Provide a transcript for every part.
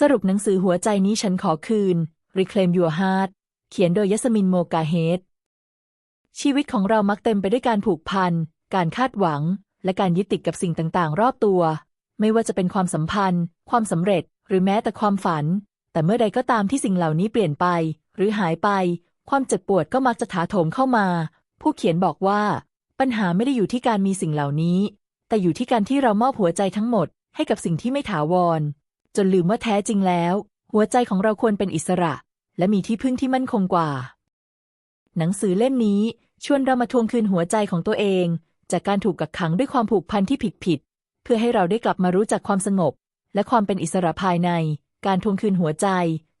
สรุปหนังสือหัวใจนี้ฉันขอคืน Reclaim Your Heart เขียนโดยยสมินโมกาเฮดชีวิตของเรามักเต็มไปด้วยการผูกพัน การคาดหวัง และการยึดติดกับสิ่งต่างๆ รอบตัว ไม่ว่าจะเป็นความสัมพันธ์ ความสำเร็จ หรือแม้แต่ความฝัน แต่เมื่อใดก็ตามที่สิ่งเหล่านี้เปลี่ยนไป หรือหายไป ความเจ็บปวดก็มักจะถาโถมเข้ามา ผู้เขียนบอกว่า ปัญหาไม่ได้อยู่ที่การมีสิ่งเหล่านี้ แต่อยู่ที่การที่เรามอบหัวใจทั้งหมดให้กับสิ่งที่ไม่ถาวร จนลืมว่าแท้จริงแล้ว หัวใจของเราควรเป็นอิสระ และมีที่พึ่งที่มั่นคงกว่า หนังสือเล่มนี้ชวนเรามาทวงคืนหัวใจของตัวเอง จากการถูกกักขังด้วยความผูกพันที่ผิดผิดเพื่อให้เราได้กลับมารู้จักความสงบ และความเป็นอิสระภายใน การทวงคืนหัวใจ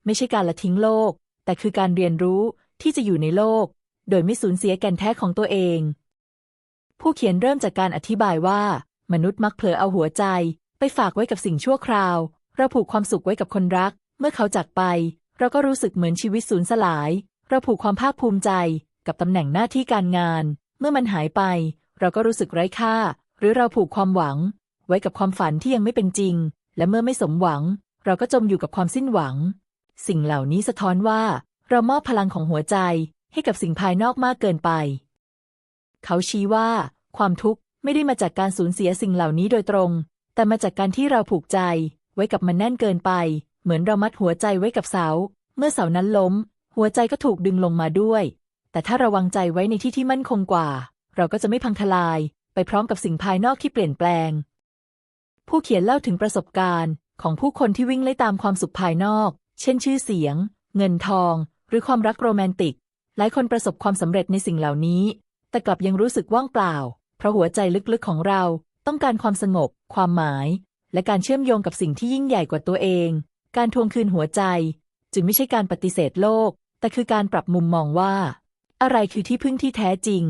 ไม่ใช่การละทิ้งโลก แต่คือการเรียนรู้ที่จะอยู่ในโลก โดยไม่สูญเสียแก่นแท้ของตัวเอง ผู้เขียนเริ่มจากการอธิบายว่า มนุษย์มักเผลอเอาหัวใจ ไปฝากไว้กับสิ่งชั่วคราว เราผูกความสุขไว้กับคนรัก เมื่อเขาจากไป เราก็รู้สึกเหมือนชีวิตสูญสลาย เราผูกความภาคภูมิใจ กับตำแหน่งหน้าที่การงาน เมื่อมันหายไป เราก็รู้สึกไร้ค่า หรือเราผูกความหวัง ไว้กับความฝันที่ยังไม่เป็นจริง และเมื่อไม่สมหวัง เราก็จมอยู่กับความสิ้นหวัง สิ่งเหล่านี้สะท้อนว่า เรามอบพลังของหัวใจ ให้กับสิ่งภายนอกมากเกินไป เขาชี้ว่า ความทุกข์ไม่ได้มาจากการสูญเสียสิ่งเหล่านี้โดยตรง แต่มาจากการที่เราผูกใจ ไว้กับมันแน่นเกินไป เหมือนเรามัดหัวใจไว้กับเสา เมื่อเสานั้นล้ม หัวใจก็ถูกดึงลงมาด้วย แต่ถ้าระวังใจไว้ในที่ที่มั่นคงกว่า เราก็จะไม่พังทลาย ไปพร้อมกับสิ่งภายนอกที่เปลี่ยนแปลง ผู้เขียนเล่าถึงประสบการณ์ของผู้คนที่วิ่งไล่ตามความสุขภายนอก เช่นชื่อเสียง เงินทอง หรือความรักโรแมนติก หลายคนประสบความสำเร็จในสิ่งเหล่านี้ แต่กลับยังรู้สึกว่างเปล่า เพราะหัวใจลึกๆของเราต้องการความสงบ ความหมาย และการเชื่อมโยงกับสิ่งที่ยิ่งใหญ่กว่าตัวเอง การทวงคืนหัวใจ จึงไม่ใช่การปฏิเสธโลก แต่คือการปรับมุมมองว่า อะไรคือที่พึ่งที่แท้จริง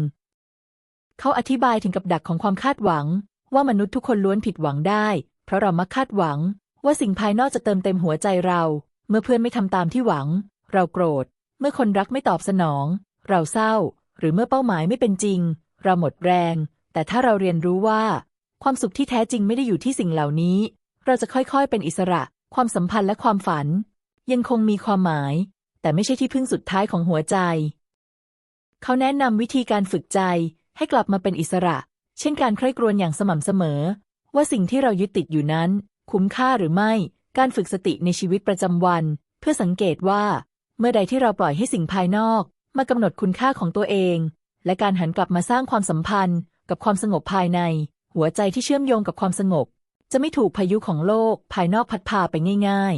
เขาอธิบายถึงกับดักของความคาดหวัง ว่ามนุษย์ทุกคนล้วนผิดหวังได้ เพราะเรามักคาดหวัง ว่าสิ่งภายนอกจะเติมเต็มหัวใจเรา เมื่อเพื่อนไม่ทำตามที่หวัง เราโกรธ เมื่อคนรักไม่ตอบสนอง เราเศร้า หรือเมื่อเป้าหมายไม่เป็นจริง เราหมดแรง แต่ถ้าเราเรียนรู้ว่า ความสุขที่แท้จริงไม่ได้อยู่ที่สิ่งเหล่านี้ เราจะค่อยๆ เป็นอิสระ ความสัมพันธ์และความฝัน ยังคงมีความหมาย แต่ไม่ใช่ที่พึ่งสุดท้ายของหัวใจ เขาแนะนำวิธีการฝึกใจให้กลับมาเป็นอิสระ เช่นการใคร่ครวญอย่างสม่ำเสมอ ว่าสิ่งที่เรายึดติดอยู่นั้น คุ้มค่าหรือไม่ การฝึกสติในชีวิตประจำวัน เพื่อสังเกตว่า เมื่อใดที่เราปล่อยให้สิ่งภายนอก มากำหนดคุณค่าของตัวเอง และการหันกลับมาสร้างความสัมพันธ์ กับความสงบภายใน หัวใจที่เชื่อมโยงกับความสงบ จะไม่ถูกพายุของโลกภายนอกพัดพาไปง่าย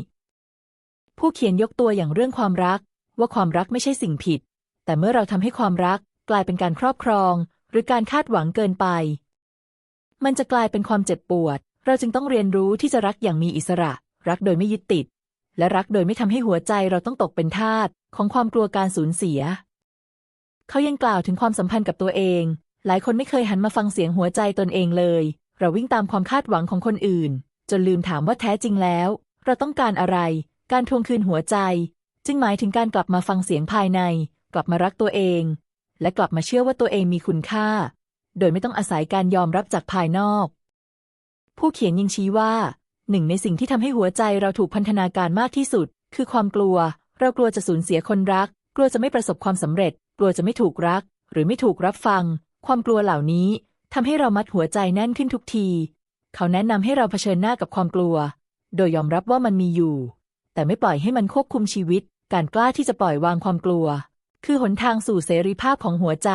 ๆ ผู้เขียนยกตัวอย่างเรื่องความรัก ว่าความรักไม่ใช่สิ่งผิด แต่เมื่อเราทำให้ความรักกลายเป็นการครอบครอง หรือการคาดหวังเกินไป มันจะกลายเป็นความเจ็บปวด เราจึงต้องเรียนรู้ที่จะรักอย่างมีอิสระ รักโดยไม่ยึดติด และรักโดยไม่ทำให้หัวใจเราต้องตกเป็นทาสของความกลัวการสูญเสีย เขายังกล่าวถึงความสัมพันธ์กับตัวเอง หลายคนไม่เคยหันมาฟังเสียงหัวใจตนเองเลย เราวิ่งตามความคาดหวังของคนอื่น จนลืมถามว่าแท้จริงแล้ว เราต้องการอะไร การทวงคืนหัวใจ จึงหมายถึงการกลับมาฟังเสียงภายใน กลับมารักตัวเอง และกลับมาเชื่อว่าตัวเองมีคุณค่า โดยไม่ต้องอาศัยการยอมรับจากภายนอก ผู้เขียนยังชี้ว่าหนึ่งในสิ่งที่ทำให้หัวใจเราถูกพันธนาการมากที่สุด คือความกลัว เรากลัวจะสูญเสียคนรัก กลัวจะไม่ประสบความสำเร็จ กลัวจะไม่ถูกรัก หรือไม่ถูกรับฟัง ความกลัวเหล่านี้ทำให้เรามัดหัวใจแน่นขึ้นทุกที เขาแนะนำให้เราเผชิญหน้ากับความกลัว โดยยอมรับว่ามันมีอยู่ แต่ไม่ปล่อยให้มันควบคุมชีวิต การกล้าที่จะปล่อยวางความกลัว คือหนทางสู่เสรีภาพของหัวใจ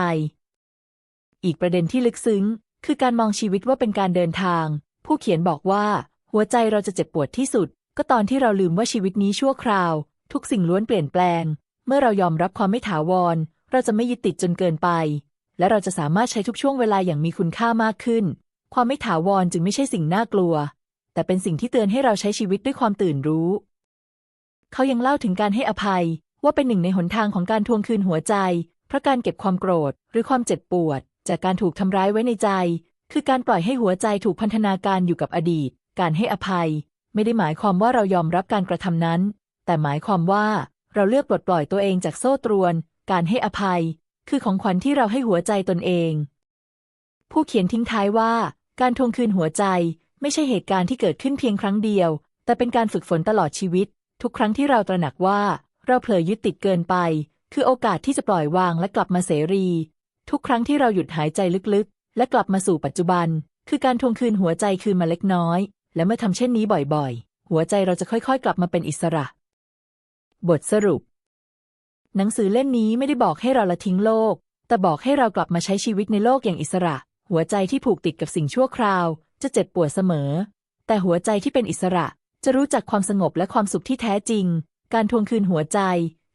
อีกประเด็นที่ลึกซึ้ง คือการมองชีวิตว่าเป็นการเดินทาง ผู้เขียนบอกว่า หัวใจเราจะเจ็บปวดที่สุด ก็ตอนที่เราลืมว่าชีวิตนี้ชั่วคราว ทุกสิ่งล้วนเปลี่ยนแปลง เมื่อเรายอมรับความไม่ถาวร เราจะไม่ยึดติดจนเกินไป และเราจะสามารถใช้ทุกช่วงเวลาอย่างมีคุณค่ามากขึ้น ความไม่ถาวรจึงไม่ใช่สิ่งน่ากลัว แต่เป็นสิ่งที่เตือนให้เราใช้ชีวิตด้วยความตื่นรู้ เขายังเล่าถึงการให้อภัย ว่าเป็นหนึ่งในหนทางของการทวงคืนหัวใจ เพราะการเก็บความโกรธ หรือความเจ็บปวด จากการถูกทำร้ายไว้ในใจ คือการปล่อยให้หัวใจถูกพันธนาการอยู่กับอดีต การให้อภัย ไม่ได้หมายความว่าเรายอมรับการกระทำนั้น แต่หมายความว่าเราเลือกปลดปล่อยตัวเองจากโซ่ตรวน การให้อภัย คือของขวัญที่เราให้หัวใจตนเอง ผู้เขียนทิ้งท้ายว่า การทวงคืนหัวใจไม่ใช่เหตุการณ์ที่เกิดขึ้นเพียงครั้งเดียว แต่เป็นการฝึกฝนตลอดชีวิต ทุกครั้งที่เราตระหนักว่า เราเผลอยึดติดเกินไป คือโอกาสที่จะปล่อยวางและกลับมาเสรี ทุกครั้งที่เราหยุดหายใจลึกๆ และกลับมาสู่ปัจจุบัน คือการทวงคืนหัวใจคืนมาเล็กน้อย และเมื่อทำเช่นนี้บ่อยๆ หัวใจเราจะค่อยๆ กลับมาเป็นอิสระ บทสรุป หนังสือเล่มนี้ไม่ได้บอกให้เราละทิ้งโลก แต่บอกให้เรากลับมาใช้ชีวิตในโลกอย่างอิสระ หัวใจที่ผูกติดกับสิ่งชั่วคราว จะเจ็บปวดเสมอ แต่หัวใจที่เป็นอิสระ จะรู้จักความสงบและความสุขที่แท้จริง การทวงคืนหัวใจ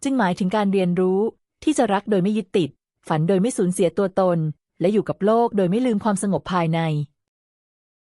จึงหมายถึงการเรียนรู้ ที่จะรักโดยไม่ยึดติด ฝันโดยไม่สูญเสียตัวตน และอยู่กับโลกโดยไม่ลืมความสงบภายใน